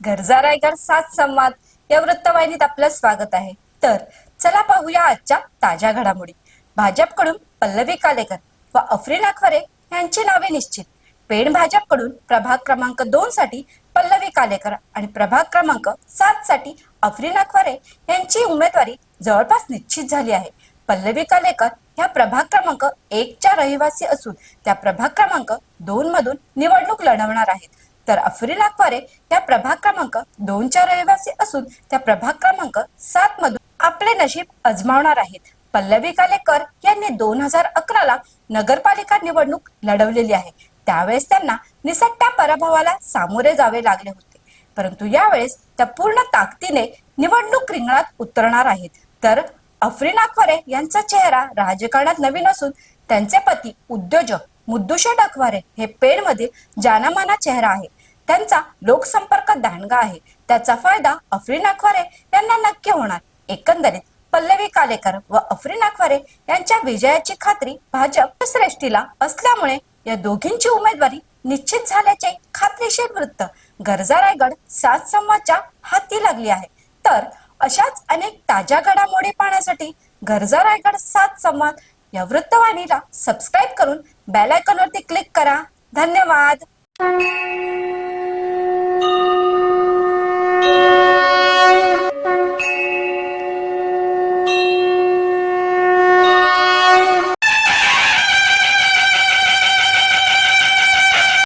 घरजा रायगड सात संवाद या वृत्तवाहिनीत आपलं स्वागत आहे. तर चला पाहूया आजच्या ताज्या घडामोडी. भाजपकडून पल्लवी कालेकर व अफरीन अखवरे यांची नावे निश्चित. पेण भाजपकडून प्रभाग क्रमांक दोन साठी पल्लवी कालेकर आणि प्रभाग क्रमांक सात साठी अफरीन अखवरे यांची उमेदवारी जवळपास निश्चित झाली आहे. पल्लवी कालेकर ह्या प्रभाग क्रमांक एकच्या रहिवासी असून त्या प्रभाग क्रमांक दोन मधून निवडणूक लढवणार आहेत. तर अफरीन अकवारे या प्रभाग क्रमांक दोनच्या रहिवासी असून त्या प्रभाग क्रमांक सात मधून आपले नशीब अजमावणार आहेत. पल्लवी कालेकर यांनी दोन हजार अकराला नगरपालिका निवडणूक लढवलेली आहे. त्यावेळेस त्यांना निसट्ट्या पराभवाला सामोरे जावे लागले होते. परंतु यावेळेस त्या पूर्ण ताकदीने निवडणूक रिंगणात उतरणार आहेत. तर अफरीन अखवारे यांचा चेहरा राजकारणात नवीन असून त्यांचे पती उद्योजक मुद्दुशेठ अखवारे हे पेडमधील जानामाना चेहरा आहे त्यांचा लोकसंपर्क दांडगा आहे. त्याचा फायदा अफरीन अखवारे यांना नक्की होणार. एकंदरीत पल्लवी कालेकर व अफरीन अखवारे यांच्या विजयाची खात्री भाजप श्रेष्ठीला असल्यामुळे या दोघींची उमेदवारी निश्चित झाल्याचे खात्रीशीर वृत्त गरजा रायगड सात संवादच्या हाती लागली आहे. तर अशाच अनेक ताज्या घडामोडी पाहण्यासाठी गरजा रायगड सात संवाद या वृत्तवाहिनीला सबस्क्राईब करून बेल आयकॉनवरती क्लिक करा. धन्यवाद.